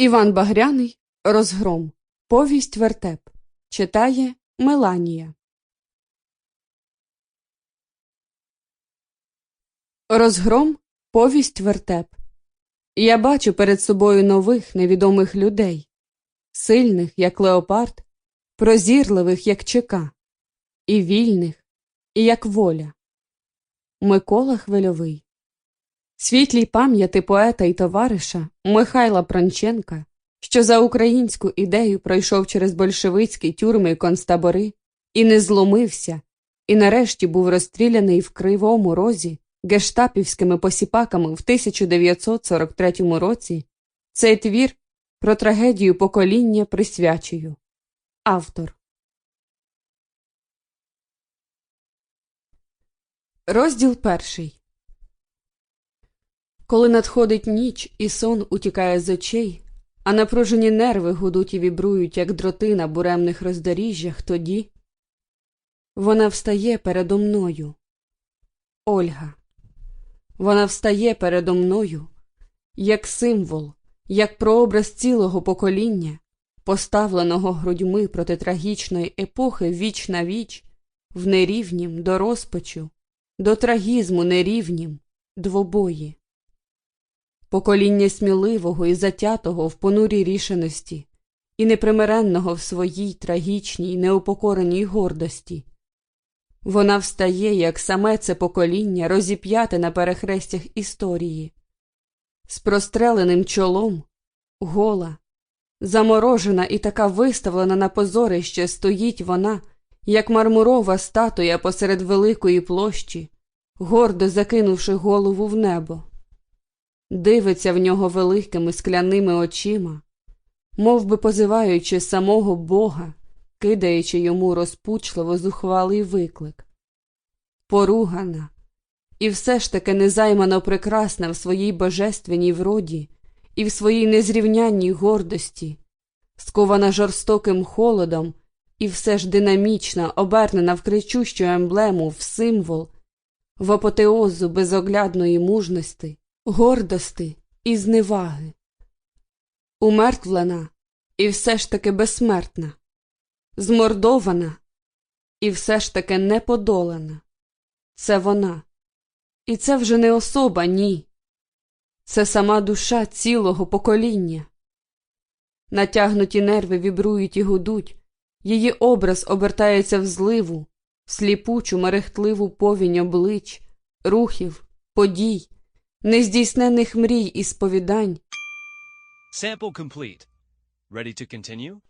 Іван Багряний Розгром. Повість вертеп. Читає Меланія. Розгром. Повість вертеп. Я бачу перед собою нових невідомих людей, сильних, як леопард, прозірливих, як чека, і вільних, і як воля. Микола Хвильовий. Світлій пам'яті поета і товариша Михайла Пронченка, що за українську ідею пройшов через большевицькі тюрми і концтабори, і не зломився, і нарешті був розстріляний в Кривому Розі гештапівськими посіпаками в 1943 році, цей твір про трагедію покоління присвячую. Автор Розділ перший коли надходить ніч і сон утікає з очей, а напружені нерви гудуть і вібрують, як дроти на буремних роздоріжжях, тоді вона встає передо мною. Ольга. Вона встає передо мною, як символ, як прообраз цілого покоління, поставленого грудьми проти трагічної епохи віч на віч, в нерівнім до розпачу, до трагізму нерівнім, двобої покоління сміливого і затятого в понурій рішеності, і непримиренного в своїй трагічній, неупокореній гордості. Вона встає, як саме це покоління, розіп'яте на перехрестях історії, з простреленим чолом, гола, заморожена і така виставлена на позорище стоїть вона, як мармурова статуя посеред великої площі, гордо закинувши голову в небо дивиться в нього великими скляними очима, мов би позиваючи самого Бога, кидаючи йому розпучливо зухвалий виклик. Поругана, і все ж таки незаймано прекрасна в своїй божественній вроді і в своїй незрівнянній гордості, скована жорстоким холодом і все ж динамічна, обернена в кричущу емблему в символ, в апотеозу безоглядної мужності, гордости і зневаги. Умертвлена і все ж таки безсмертна, змордована і все ж таки неподолана. Це вона. І це вже не особа, ні. Це сама душа цілого покоління. Натягнуті нерви вібрують і гудуть, її образ обертається в зливу, в сліпучу, мерехтливу повінь облич, рухів, подій, нездійснених мрій і сповідань. Sample complete. Ready to continue?